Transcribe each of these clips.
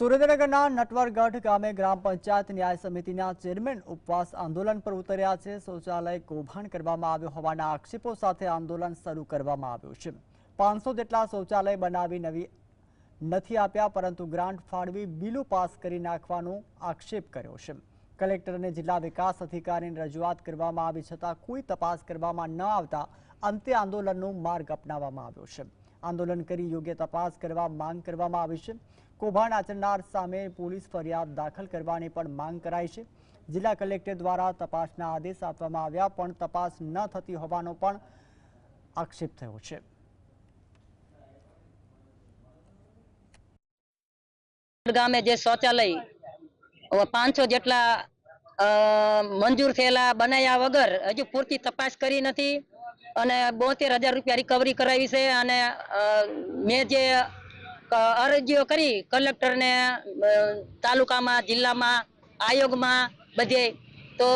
સુરેન્દ્રનગરના નટવરગઢ ગામે ગ્રામ પંચાયત ન્યાય સમિતિના ચેરમેન ઉપવાસ આંદોલન પર ઉતર્યા છે. શૌચાલય કૌભાંડ કરવામાં આવ્યું હોવાના આક્ષેપો સાથે આંદોલન શરૂ કરવામાં આવ્યું છે. પાંચસો જેટલા શૌચાલય બનાવી નવી નથી આપ્યા, પરંતુ ગ્રાન્ટ ફાળવી બિલો પાસ કરી નાખવાનો આક્ષેપ કર્યો છે. કલેક્ટર અને જિલ્લા વિકાસ અધિકારીને રજૂઆત કરવામાં આવી છતાં કોઈ તપાસ કરવામાં ન આવતા અંતે આંદોલનનો માર્ગ અપનાવવામાં આવ્યો છે. આંદોલન કરી યોગ્ય તપાસ કરવા માંગ કરવામાં આવી છે. કૌભાંડ આચરનાર સામે પોલીસ ફરિયાદ દાખલ કરવાની પણ માંગ કરાઈ છે. જિલ્લા કલેક્ટર દ્વારા તપાસના આદેશ આપવામાં આવ્યા, પણ તપાસ ન થતી હોવાનો પણ આક્ષેપ થયો છે. ગામે જે શૌચાલય પાંચસો જેટલા મંજૂર થયેલા બનાવ્યા વગર હજુ પૂરતી તપાસ કરી નથી અને બોતેર હજાર રૂપિયા રિકવરી કરાવી છે અને મેં જે અરજીઓ કરી કલેક્ટરને તાલુકામાં, જિલ્લામાં, આયોગમાં બધે. તો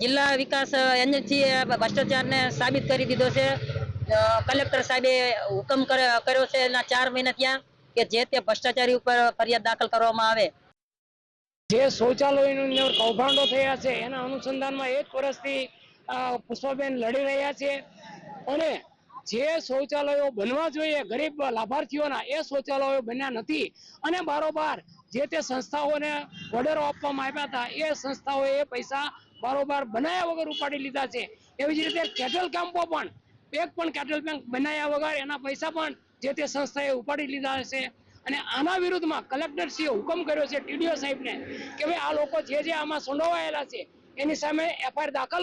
જિલ્લા વિકાસ એજન્સીએ ભ્રષ્ટાચારને સાબિત કરી દીધો છે. કલેક્ટર સાહેબે હુકમ કર્યો છે એના ચાર મહિના ત્યાં કે જે તે ભ્રષ્ટાચારી ઉપર ફરિયાદ દાખલ કરવામાં આવે. જે શૌચાલયની અંદર કૌભાંડો થયા છે, એના અનુસંધાનમાં એક વર્ષથી પુષ્પાબેન લડી રહ્યા છે. અને જે શૌચાલયો બનવા જોઈએ ગરીબ લાભાર્થીઓના, એ શૌચાલયો બન્યા નથી. અને બારોબાર જે તે સંસ્થાઓને ઓર્ડરો આપવામાં આવ્યા હતા, એ સંસ્થાઓએ પૈસા બારોબાર બનાવ્યા વગર ઉપાડી લીધા છે. એવી જ રીતે કેટલ કેમ્પો પણ, એક પણ કેટલ બેંક બનાવ્યા વગર એના પૈસા પણ જે તે સંસ્થાએ ઉપાડી લીધા છે. અને આના વિરુદ્ધમાં કલેક્ટરશ્રીએ હુકમ કર્યો છે ટીડીઓ સાહેબને, કે ભાઈ આ લોકો જે જે આમાં સંડોવાયેલા છે, એની સામે એફઆઈઆર દાખલ